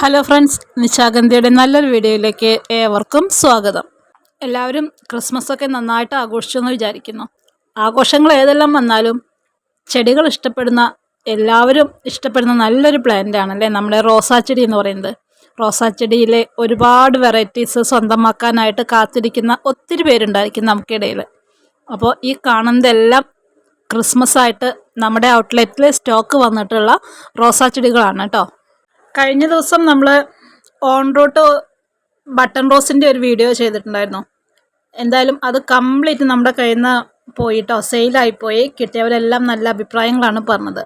Hello friends നിശാഗന്ധിയുടെ നല്ലൊരു വീഡിയോയിലേക്ക് ഏവർക്കും സ്വാഗതം. എല്ലാവരും ക്രിസ്മസ് ഒക്കെ നന്നായിട്ട് ആഘോഷിച്ചു എന്ന് വിചാരിക്കുന്നു. ആഘോഷങ്ങൾ ഏതെല്ലാം വന്നാലും ചെടികൾ ഇഷ്ടപ്പെടുന്ന എല്ലാവരും ഇഷ്ടപ്പെടുന്ന നല്ലൊരു പ്ലാന്റ് ആണല്ലേ നമ്മുടെ റോസാ ചെടി എന്ന് പറയുന്നത്. റോസാ ചെടിയിലെ ഒരുപാട് വെറൈറ്റീസ് സ്വന്തമാക്കാനായിട്ട് കാത്തിരിക്കുന്ന ഒത്തിരി പേരുണ്ടായിരിക്കും നമുക്കിടയിൽ അപ്പോൾ ഈ കാണുന്നതെല്ലാം ക്രിസ്മസ് ആയിട്ട് നമ്മുടെ ഔട്ട്ലെറ്റിൽ സ്റ്റോക്ക് വന്നിട്ടുള്ള റോസാ ചെടികളാണ് കേട്ടോ. കഴിഞ്ഞ ദിവസം നമ്മൾ ഓൺ റോട്ട് ബട്ടൺ റോസിന്റെ ഒരു വീഡിയോ ചെയ്തിട്ടുണ്ടായിരുന്നു. എന്തായാലും അത് കംപ്ലീറ്റ് നമ്മുടെ കയ്യിൽ നിന്ന് പോയിട്ടോ സെയിലായിപ്പോയി കിട്ടിയവരെല്ലാം നല്ല അഭിപ്രായങ്ങളാണ് പറഞ്ഞത്.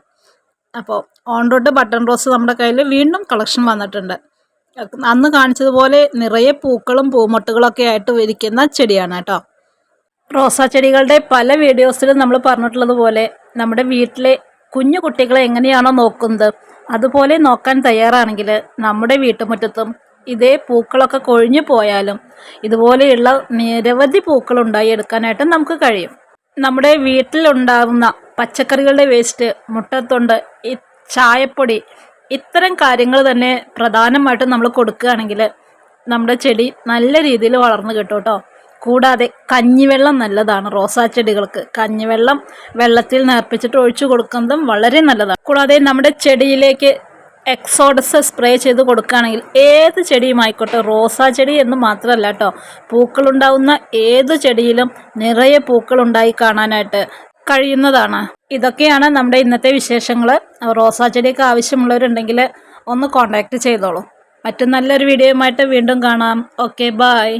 അപ്പോൾ ഓൺ റോട്ട് ബട്ടൺ റോസ് നമ്മുടെ കയ്യിൽ വീണ്ടും കളക്ഷൻ വന്നിട്ടുണ്ട്. അന്ന് കാണിച്ചതുപോലെ നിറയെ പൂക്കളും പൂമൊട്ടുകളൊക്കെ ആയിട്ട് ഇരിക്കുന്ന ചെടിയാണ് കേട്ടോ. റോസാ ചെടികളുടെ പല വീഡിയോസിലും നമ്മൾ പറഞ്ഞിട്ടുള്ളത് പോലെ നമ്മുടെ വീട്ടിലെ കുഞ്ഞു കുട്ടികളെ എങ്ങനെയാണോ നോക്കുന്നത് അതുപോലെ നോക്കാൻ തയ്യാറാണെങ്കിൽ നമ്മുടെ വീട്ടുമുറ്റത്തും ഇതേ പൂക്കളൊക്കെ കൊഴിഞ്ഞു പോയാലും ഇതുപോലെയുള്ള നിരവധി പൂക്കൾ ഉണ്ടായി എടുക്കാനായിട്ട് നമുക്ക് കഴിയും. നമ്മുടെ വീട്ടിലുണ്ടാകുന്ന പച്ചക്കറികളുടെ വേസ്റ്റ് മുട്ടത്തൊണ്ട് ചായപ്പൊടി ഇത്തരം കാര്യങ്ങൾ തന്നെ പ്രധാനമായിട്ടും നമ്മൾ കൊടുക്കുകയാണെങ്കിൽ നമ്മുടെ ചെടി നല്ല രീതിയിൽ വളർന്നു കിട്ടും കേട്ടോ. കൂടാതെ കഞ്ഞിവെള്ളം നല്ലതാണ്. റോസാ ചെടികൾക്ക് കഞ്ഞിവെള്ളം വെള്ളത്തിൽ നേർപ്പിച്ചിട്ട് ഒഴിച്ചു കൊടുക്കുന്നതും വളരെ നല്ലതാണ്. കൂടാതെ നമ്മുടെ ചെടിയിലേക്ക് എക്സോഡസ് സ്പ്രേ ചെയ്ത് കൊടുക്കുകയാണെങ്കിൽ ഏത് ചെടിയും ആയിക്കോട്ടെ റോസാ ചെടി എന്ന് മാത്രമല്ല കേട്ടോ പൂക്കളുണ്ടാവുന്ന ഏത് ചെടിയിലും നിറയെ പൂക്കളുണ്ടായി കാണാനായിട്ട് കഴിയുന്നതാണ്. ഇതൊക്കെയാണ് നമ്മുടെ ഇന്നത്തെ വിശേഷങ്ങൾ. റോസാ ചെടിയൊക്കെ ആവശ്യമുള്ളവരുണ്ടെങ്കിൽ ഒന്ന് കോൺടാക്റ്റ് ചെയ്തോളൂ. മറ്റു നല്ലൊരു വീഡിയോയുമായിട്ട് വീണ്ടും കാണാം. Okay bye